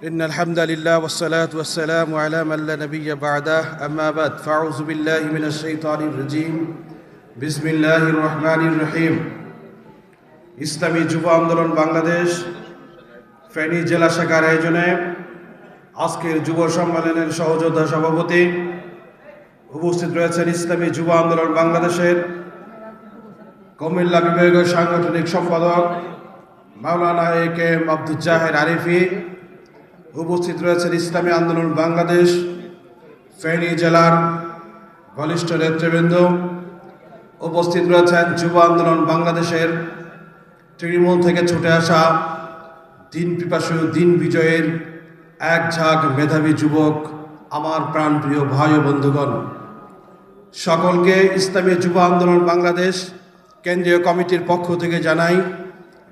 إن الحمد لله والصلاة والسلام على من لا نبي بعده أما بعد فأعوذ بالله من الشيطان الرجيم بسم الله الرحمن الرحيم ইসলামী যুব আন্দোলন বাংলাদেশ ফেনী জেলা শাখার আয়োজনে আজকের যুব সম্মেলনের সহযোদ্ধা সভাপতি উপস্থিত রয়েছেন ইসলামী যুব আন্দোলন বাংলাদেশের কুমিল্লা বিভাগীয় সাংগঠনিক সম্পাদক মাওলানা এ কে এম আব্দুজ্জাহের আরিফি উপস্থিত রয়েছেন ইসলামী আন্দোলন বাংলাদেশ, ফেনী জেলার বলিষ্ঠ নেতৃবৃন্দ। উপস্থিত রয়েছেন যুব আন্দোলন বাংলাদেশের তৃণমূল থেকে ছুটে আসা দিন পিপাসু, দিন বিজয়ের এক ঝাঁক মেধাবী যুবক, আমার প্রাণপ্রিয় ভাই ও বন্ধুগণ। সকলকে ইসলামী যুব আন্দোলন বাংলাদেশ কেন্দ্রীয় কমিটির পক্ষ থেকে জানাই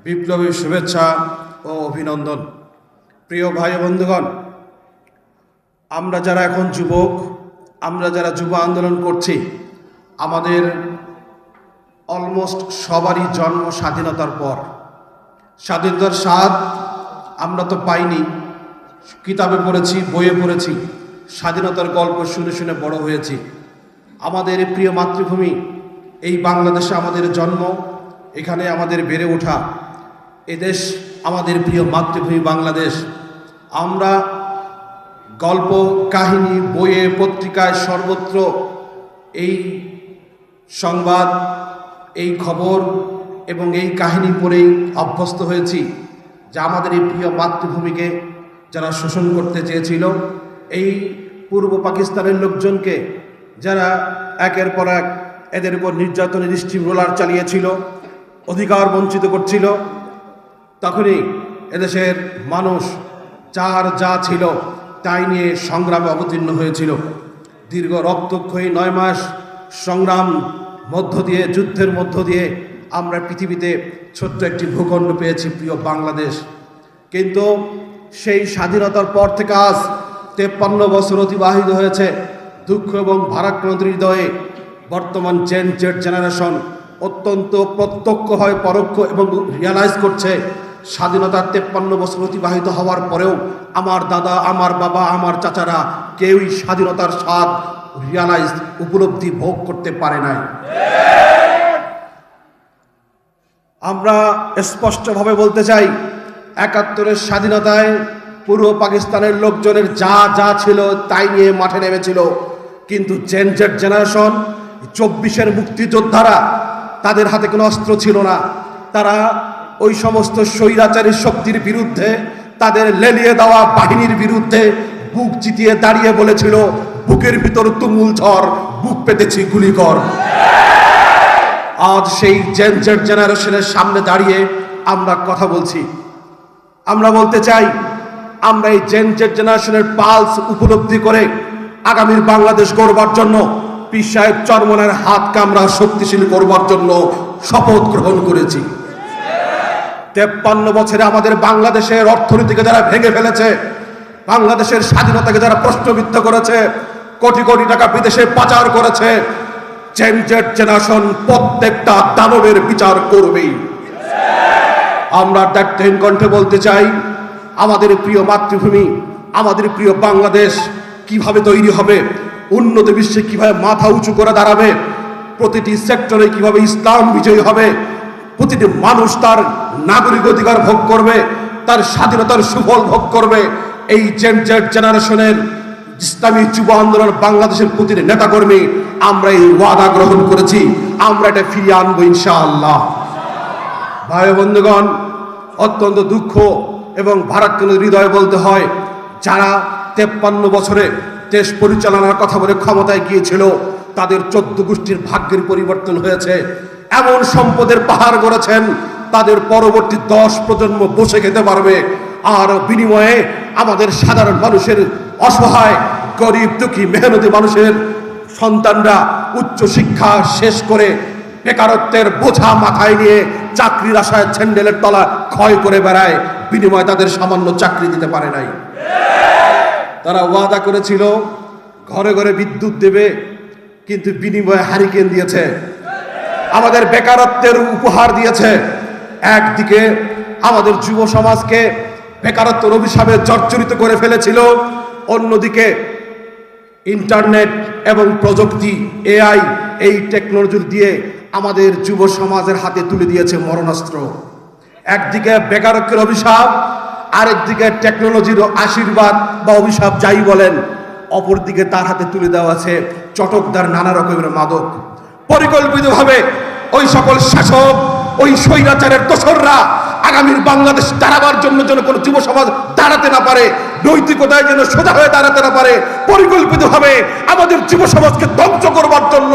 বিপ্লবী শুভেচ্ছা ও অভিনন্দন। প্রিয় ভাই বন্ধুগণ, আমরা যারা এখন যুবক, আমরা যারা যুব আন্দোলন করছি, আমাদের অলমোস্ট সবারই জন্ম স্বাধীনতার পর। স্বাধীনতার স্বাদ আমরা তো পাইনি। কিতাবে পড়েছি, বইয়ে পড়েছি, স্বাধীনতার গল্প শুনে শুনে বড় হয়েছি। আমাদের প্রিয় মাতৃভূমি, এই বাংলাদেশে আমাদের জন্ম, এখানে আমাদের বেড়ে ওঠা। এদেশ আমাদের প্রিয় মাতৃভূমি বাংলাদেশ। আমরা গল্প, কাহিনী, বইয়ে, পত্রিকায় সর্বত্র এই সংবাদ, এই খবর এবং এই কাহিনী পড়েই অভ্যস্ত হয়েছি, যা আমাদের এই প্রিয় মাতৃভূমিকে যারা শোষণ করতে চেয়েছিল, এই পূর্ব পাকিস্তানের লোকজনকে যারা একের পর এক এদের উপর নির্যাতনের স্টিম রোলার চালিয়েছিল, অধিকার বঞ্চিত করছিল, তখনই এদেশের মানুষ যার যা ছিল তাই নিয়ে সংগ্রামে অবতীর্ণ হয়েছিল। দীর্ঘ রক্তক্ষয়ী নয় মাস সংগ্রাম মধ্য দিয়ে, যুদ্ধের মধ্য দিয়ে আমরা পৃথিবীতে ছোট্ট একটি ভূখণ্ড পেয়েছি, প্রিয় বাংলাদেশ। কিন্তু সেই স্বাধীনতার পর থেকে আজ তেপ্পান্ন বছর অতিবাহিত হয়েছে। দুঃখ এবং ভারাক্রান্ত হৃদয়ে বর্তমান জেন জেড জেনারেশন অত্যন্ত প্রত্যক্ষ হয়, পরোক্ষ এবং রিয়ালাইজ করছে স্বাধীনতার তেপ্পান্ন বছর অতিবাহিত হওয়ার পরেও আমার দাদা, আমার বাবা, আমার চাচারা কেউই স্বাধীনতার স্বাদ রিয়ালাইজ উপলব্ধি ভোগ করতে পারে নাই। আমরা স্পষ্টভাবে বলতে চাই, একাত্তরের স্বাধীনতায় পূর্ব পাকিস্তানের লোকজনের যা যা ছিল তাই নিয়ে মাঠে নেমেছিল। কিন্তু জেন জেড জেনারেশন চব্বিশের মুক্তিযোদ্ধারা তাদের হাতে কোনো অস্ত্র ছিল না। তারা ওই সমস্ত স্বৈরাচারী শক্তির বিরুদ্ধে, তাদের লেলিয়ে দেওয়া বাহিনীর বিরুদ্ধে বুক চিতিয়ে দাঁড়িয়ে বলেছিল, বুকের ভিতর তুমুল ঝড়, বুক পেতেছি গুলি কর আজ সেই জেন জেড জেনারেশনের সামনে দাঁড়িয়ে আমরা কথা বলছি। আমরা বলতে চাই, আমরা এই জেন জেড জেনারেশনের পালস উপলব্ধি করে আগামীর বাংলাদেশ গড়বার জন্য পীর সাহেব চরমনের হাত কামরা শক্তিশালী করবার জন্য শপথ গ্রহণ করেছি। তেপ্পান্ন বছরে আমাদের বাংলাদেশের অর্থনীতিকে যারা ভেঙে ফেলেছে, বাংলাদেশের স্বাধীনতাকে যারা প্রশ্নবিদ্ধ করেছে, কোটি কোটি টাকা বিদেশে পাচার করেছে চেঞ্জের জেনারেশন প্রত্যেকটা দানবের বিচার করবেই। আমরা দায়িত্বহীন কণ্ঠে বলতে চাই, আমাদের প্রিয় মাতৃভূমি, আমাদের প্রিয় বাংলাদেশ কীভাবে তৈরি হবে, উন্নত বিশ্বে কীভাবে মাথা উঁচু করে দাঁড়াবে, প্রতিটি সেক্টরে কীভাবে ইসলাম বিজয়ী হবে, প্রতিটি মানুষ তার নাগরিক অধিকার ভোগ করবে, তার স্বাধীনতার সুফল ভোগ করবে। এই জেন জেড জেনারেশনের ইসলামী যুব আন্দোলন বাংলাদেশের প্রতিটি নেতাকর্মী, আমরা এই ওয়াদা গ্রহণ করেছি, আমরা এটা ফিরিয়ে আনব ইনশাআল্লাহ। ভাই বন্ধুগণ, অত্যন্ত দুঃখ এবং ভারাক্রান্ত হৃদয় বলতে হয়, যারা তেপ্পান্ন বছরে দেশ পরিচালনার কথা বলে ক্ষমতায় গিয়েছিল, তাদের চোদ্দ গোষ্ঠীর ভাগ্যের পরিবর্তন হয়েছে। এমন সম্পদের পাহাড় গড়েছেন তাদের পরবর্তী দশ প্রজন্ম বসে খেতে পারবে। আর বিনিময়ে আমাদের সাধারণ মানুষের অসহায়, গরিব, দুঃখী, মেহনতি মানুষের সন্তানরা উচ্চ শিক্ষা শেষ করে বেকারত্বের বোঝা মাথায় নিয়ে চাকরির আশায় ছেন্ডেলের তলা ক্ষয় করে বেড়ায়। বিনিময়ে তাদের সামান্য চাকরি দিতে পারে নাই। তারা ওয়াদা করেছিল, ঘরে ঘরে বিদ্যুৎ দেবে, কিন্তু বিনিময়ে হারিকেন দিয়েছে। আমাদের বেকারত্বের উপহার দিয়েছে। একদিকে আমাদের যুব সমাজকে বেকারত্বের অভিশাপে জর্জরিত করে ফেলেছিল, অন্যদিকে ইন্টারনেট এবং প্রযুক্তি, এআই, এই টেকনোলজি দিয়ে আমাদের যুব সমাজের হাতে তুলে দিয়েছে মরণাস্ত্র। একদিকে বেকারত্বের অভিশাপ, আরেকদিকে টেকনোলজির আশীর্বাদ বা অভিশাপ যাই বলেন, অপরদিকে তার হাতে তুলে দেওয়া আছে চটকদার নানা রকমের মাদক। পরিকল্পিতভাবে ওই সকল শাসক ওই স্বৈরাচারের দোসররা আগামীর বাংলাদেশ দাঁড়াবার জন্য যেন কোনো যুব সমাজ দাঁড়াতে না পারে, নৈতিকতায় যেন সোজা হয়ে দাঁড়াতে না পারে, পরিকল্পিতভাবে আমাদের যুব সমাজকে ধ্বংস করবার জন্য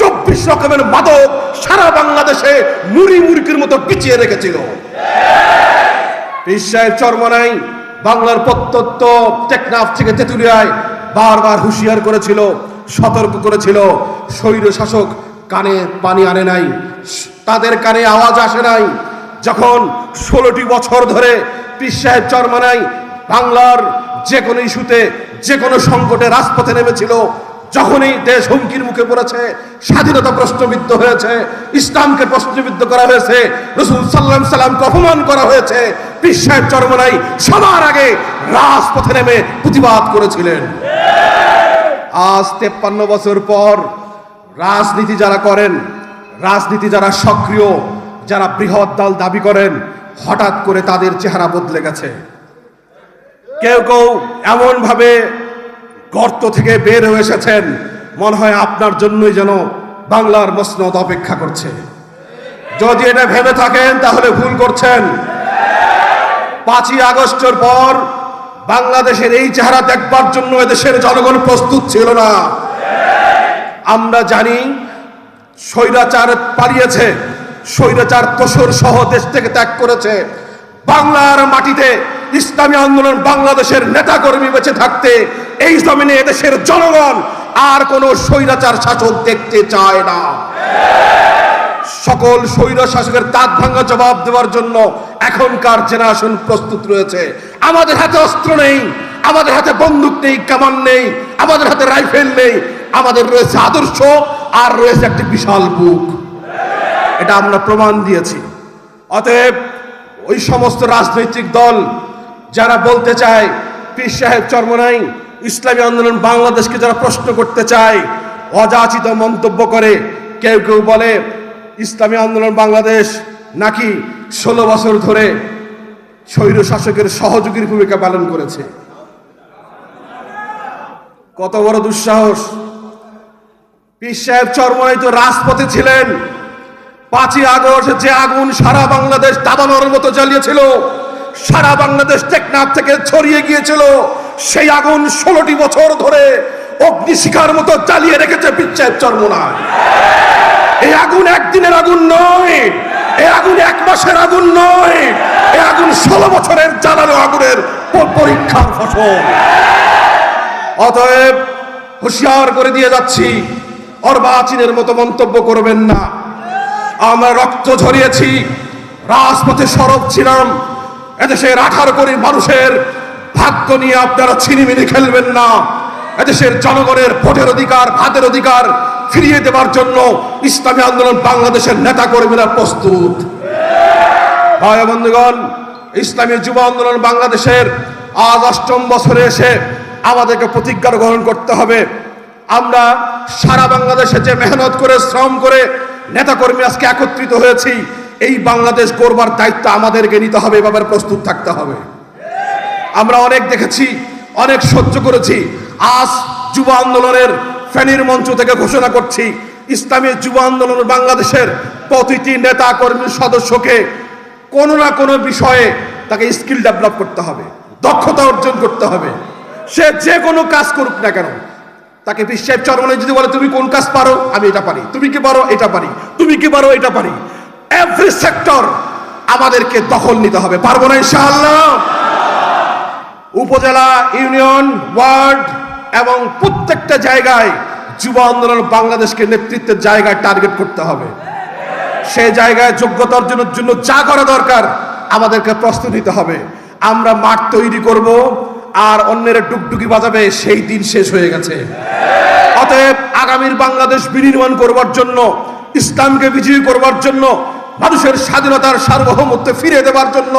চব্বিশ রকমের মাদক সারা বাংলাদেশে মুড়ি মুড়কির মতো পিছিয়ে রেখেছিল। পীর সাহেব চরমনাই বাংলার প্রত্যত্ত টেকনাফ থেকে তেঁতুলিয়ায় বারবার হুঁশিয়ার করেছিল, সতর্ক করেছিল স্বৈর শাসক কানে পানি আনে নাই। তাদের কানে আওয়াজ আসে নাই। যখন ষোলোটি বছর ধরে পীর সাহেব চরমনাই বাংলার যে কোনো ইস্যুতে, যে কোনো সংকটে রাজপথে নেমেছিল, যখনই দেশ হুমকির মুখে পড়েছে, স্বাধীনতা প্রশ্নবিদ্ধ হয়েছে, ইসলামকে প্রশ্নবিদ্ধ করা হয়েছে, রসুল সাল্লাম সাল্লামকে অপমান করা হয়েছে, পীর সাহেব চরমনাই সবার আগে রাজপথে নেমে প্রতিবাদ করেছিলেন। আজ তেপ্পান্ন বছর পর রাজনীতি যারা করেন রাজনীতি যারা সক্রিয়, যারা বৃহৎ দল দাবি করেন, হঠাৎ করে তাদের চেহারা বদলে গেছে। কেউ কেউ এমন ভাবে গর্ত থেকে বের হয়ে এসেছেন, মনে হয় আপনার জন্যই যেন বাংলার মসনদ অপেক্ষা করছে। যদি এটা ভেবে থাকেন, তাহলে ভুল করছেন। পাঁচই আগস্টের পর বাংলাদেশের এই চেহারা দেখবার জন্য এদেশের জনগণ প্রস্তুত ছিল না। আমরা জানি স্বৈরাচার পালিয়েছে। স্বৈরাচার তোষর সহ দেশ থেকে ত্যাগ করেছে। বাংলার মাটিতে ইসলামী আন্দোলন বাংলাদেশের নেতাকর্মী বেঁচে থাকতে এই জমিনে এদেশের জনগণ আর কোনো স্বৈরাচার শাসক দেখতে চায় না। সকল স্বৈর শাসকের তাক ভাঙ্গা জবাব দেওয়ার জন্য এখনকার জেনারেশন প্রস্তুত রয়েছে। আমাদের হাতে অস্ত্র নেই, আমাদের হাতে বন্দুক নেই, কামান নেই, আমাদের হাতে রাইফেল নেই আমাদের রয়েছে আদর্শ আর রয়েছে একটি বিশাল বুক। এটা আমরা প্রমাণ দিয়েছি। অতএব ওই সমস্ত রাজনৈতিক দল যারা বলতে চায়, পীর সাহেব চর্মনাই, ইসলামী আন্দোলন বাংলাদেশকে যারা প্রশ্ন করতে চায়, অযাচিত মন্তব্য করে, কেউ কেউ বলে, ইসলামী আন্দোলন বাংলাদেশ নাকি ষোলো বছর ধরে স্বৈর শাসকের সহযোগীর ভূমিকা পালন করেছে। কত বড় দুঃসাহস। পীর সাহেব চরমনাই তো রাজপথে ছিলেন। পাঁচই আগস্ট যে আগুন সারা বাংলাদেশ দাবানোর মতো জ্বালিয়েছিল, সারা বাংলাদেশ টেকনাফ থেকে ছড়িয়ে গিয়েছিল, সেই আগুন ষোলোটি বছর ধরে অগ্নিশিখার মতো জ্বালিয়ে রেখেছে সাহেব চরমনায় এই আগুন একদিনের আগুন নয়, এই আগুন এক মাসের আগুন নয়, এই আগুন ষোলো বছরের জ্বালানো আগুনের পরীক্ষার ফসল। অতএব হুঁশিয়ার করে দিয়ে যাচ্ছি। অর্বাচীনের মতো মন্তব্য করবেন না। আমরা রক্ত ঝরিয়েছি, রাজপথে সরব ছিলাম। এদেশের আঠারো কোটি মানুষের ভাগ্য নিয়ে আপনারা ছিনিমিনি খেলবেন না। এদেশের জনগণের ভোটের অধিকার, ভাতের অধিকার ফিরিয়ে দেবার জন্য ইসলামী আন্দোলন বাংলাদেশের নেতা কর্মীরা প্রস্তুত। ভাই বন্ধুগণ, ইসলামী যুব আন্দোলন বাংলাদেশের আজ অষ্টম বছরে এসে আমাদেরকে প্রতিজ্ঞা গ্রহণ করতে হবে। আমরা সারা বাংলাদেশে যে মেহনত করে, শ্রম করে নেতাকর্মী আজকে একত্রিত হয়েছি, এই বাংলাদেশ গড়বার দায়িত্ব আমাদেরকে নিতে হবে এভাবে প্রস্তুত থাকতে হবে। আমরা অনেক দেখেছি, অনেক সহ্য করেছি। আজ যুব আন্দোলনের ফেনীর মঞ্চ থেকে ঘোষণা করছি, ইসলামী যুব আন্দোলন বাংলাদেশের প্রতিটি নেতা কর্মীর সদস্যকে কোনো না কোনো বিষয়ে তাকে স্কিল ডেভেলপ করতে হবে, দক্ষতা অর্জন করতে হবে। সে যে কোনো কাজ করুক না কেন তাকে বিশ্বের চরমনে যদি বলে, তুমি কোন কাজ পারো? আমি এটা পারি। তুমি কি পারো? এটা পারি। তুমি কি পারো? এটা পারি। এভরি সেক্টর আমাদেরকে দখল নিতে হবে। পারব না ইনশাআল্লাহ। উপজেলা, ইউনিয়ন, ওয়ার্ড এবং প্রত্যেকটা জায়গায় যুব আন্দোলন বাংলাদেশকে নেতৃত্বের জায়গায় টার্গেট করতে হবে। সেই জায়গায় যোগ্যতা অর্জনের জন্য যা করা দরকার আমাদেরকে প্রস্তুত নিতে হবে। আমরা মাঠ তৈরি করব। আর অন্যের ডুগডুগি বাজাবে, সেই দিন শেষ হয়ে গেছে। অতএব আগামীর বাংলাদেশ বিনির্মাণ করবার জন্য, ইসলামকে বিজয়ী করবার জন্য, মানুষের স্বাধীনতার সার্বভৌমত্ব ফিরে দেবার জন্য,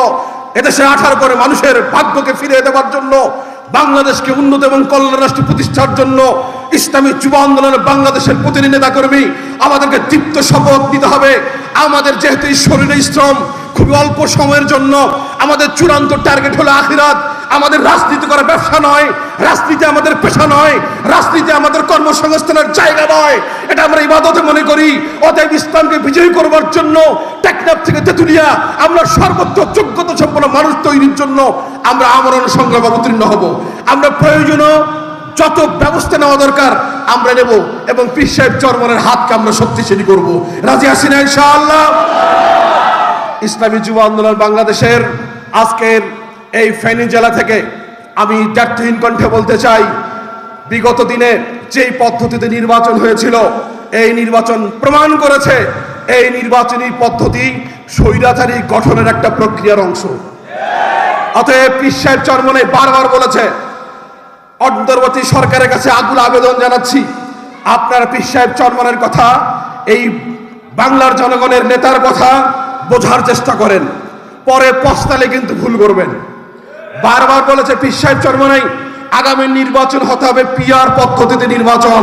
এদেশে আঠারো করে মানুষের ভাগ্যকে ফিরিয়ে দেওয়ার জন্য, বাংলাদেশকে উন্নত এবং কল্যাণ রাষ্ট্র প্রতিষ্ঠার জন্য, ইসলামী যুব আন্দোলনের বাংলাদেশের প্রতিনিধি নেতা কর্মী আমাদেরকে দীপ্ত শপথ নিতে হবে। আমাদের যেহেতু শরীরে শ্রম খুবই অল্প সময়ের জন্য, আমাদের চূড়ান্ত টার্গেট হলো আখিরাত। আমাদের রাজনীতি করা ব্যবসা নয়, রাজনীতি আমাদের পেশা নয়, রাজনীতি আমাদের কর্মসংস্থানের জায়গা নয়। এটা আমরা ইবাদতে মনে করি। অতএব ইসলামকে বিজয়ী করবার জন্য টেকনাফ থেকে তেতুলিয়া আমরা সর্বোচ্চ যোগ্যতা সম্পন্ন মানুষ তৈরির জন্য আমরা আমরণ সংগ্রাম অবতীর্ণ হব। আমরা প্রয়োজনও যত ব্যবস্থা নেওয়া দরকার আমরা নেব এবং পীর সাহেব চরমনের হাতকে আমরা শক্তিশালী করব। রাজি আসিনা ইনশাআল্লাহ? ইসলামী যুব আন্দোলন বাংলাদেশের আজকের এই ফেনী জেলা থেকে আমি জাতীয়হীন কণ্ঠে বলতে চাই, বিগত দিনে যেই পদ্ধতিতে নির্বাচন হয়েছিল, এই নির্বাচন প্রমাণ করেছে, এই নির্বাচনী পদ্ধতি স্বৈরাচারী গঠনের একটা প্রক্রিয়ার অংশ। অতএব সাহেব চরমনে বারবার বলেছে, অন্তর্বর্তী সরকারের কাছে আগুল আবেদন জানাচ্ছি, আপনার পীর সাহেব চরমনের কথা, এই বাংলার জনগণের নেতার কথা বোঝার চেষ্টা করেন, পরে পস্তালে কিন্তু ভুল করবেন। বারবার বলেছে, পীর সাহেব চরমনাই, আগামী নির্বাচন হতে হবে পিআর পদ্ধতিতে নির্বাচন।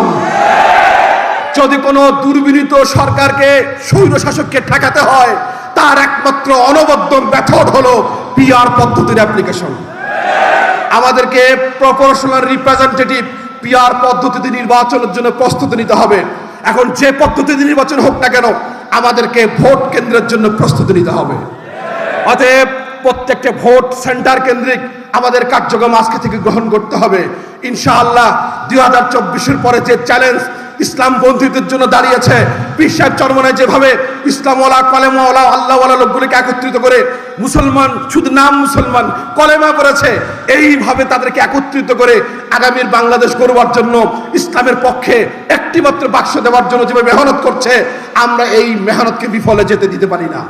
যদি কোনো দুর্বিনীত সরকারকে স্বৈর শাসককে ঠেকাতে হয়, তার একমাত্র অনবদ্য মেথড হলো পিআর পদ্ধতির অ্যাপ্লিকেশন আমাদেরকে প্রপোর্শনাল রিপ্রেজেন্টেটিভ পিআর পদ্ধতিতে নির্বাচনের জন্য প্রস্তুতি নিতে হবে। এখন যে পদ্ধতিতে নির্বাচন হোক না কেন, আমাদেরকে ভোট কেন্দ্রের জন্য প্রস্তুতি নিতে হবে। অতএব প্রত্যেকটা ভোট সেন্টার কেন্দ্রিক আমাদের কার্যক্রম আজকে থেকে গ্রহণ করতে হবে। ইনশাআল্লাহ দুই হাজার চব্বিশের পরে যে চ্যালেঞ্জ ইসলাম বন্ধুদের জন্য দাঁড়িয়েছে বিশ্বাস চরমনে যেভাবে ইসলামওয়ালা, কলেমাওয়ালা, আল্লাহওয়ালা লোকগুলিকে একত্রিত করে মুসলমান, শুধু নাম মুসলমান, কলেমা করেছে এইভাবে তাদেরকে একত্রিত করে আগামীর বাংলাদেশ করবার জন্য ইসলামের পক্ষে একটিমাত্র বাক্স দেওয়ার জন্য যেভাবে মেহনত করছে, আমরা এই মেহনতকে বিফলে যেতে দিতে পারি না।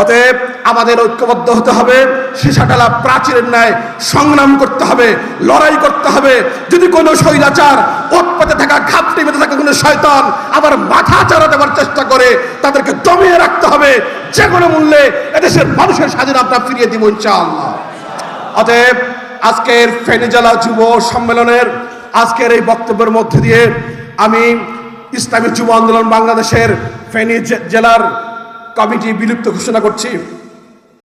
অতএব আমাদের ঐক্যবদ্ধ হতে হবে সীসাটালা প্রাচীরের ন্যায় সংগ্রাম করতে হবে, লড়াই করতে হবে। যদি কোনো শৈলাচার ওৎপাতে থাকা, ঘাপটি বেঁধে থাকা কোনো শয়তান আবার মাথা চারা দেওয়ার চেষ্টা করে, তাদেরকে দমিয়ে রাখতে হবে, যে কোনো মূল্যে এদেশের মানুষের স্বাধীনতা ফিরিয়ে দিব ইনশাআল্লাহ। অতএব আজকের ফেনী জেলা যুব সম্মেলনের আজকের এই বক্তব্যের মধ্যে দিয়ে আমি ইসলামী যুব আন্দোলন বাংলাদেশের ফেনী জেলার কমিটি বিলুপ্ত ঘোষণা করছি।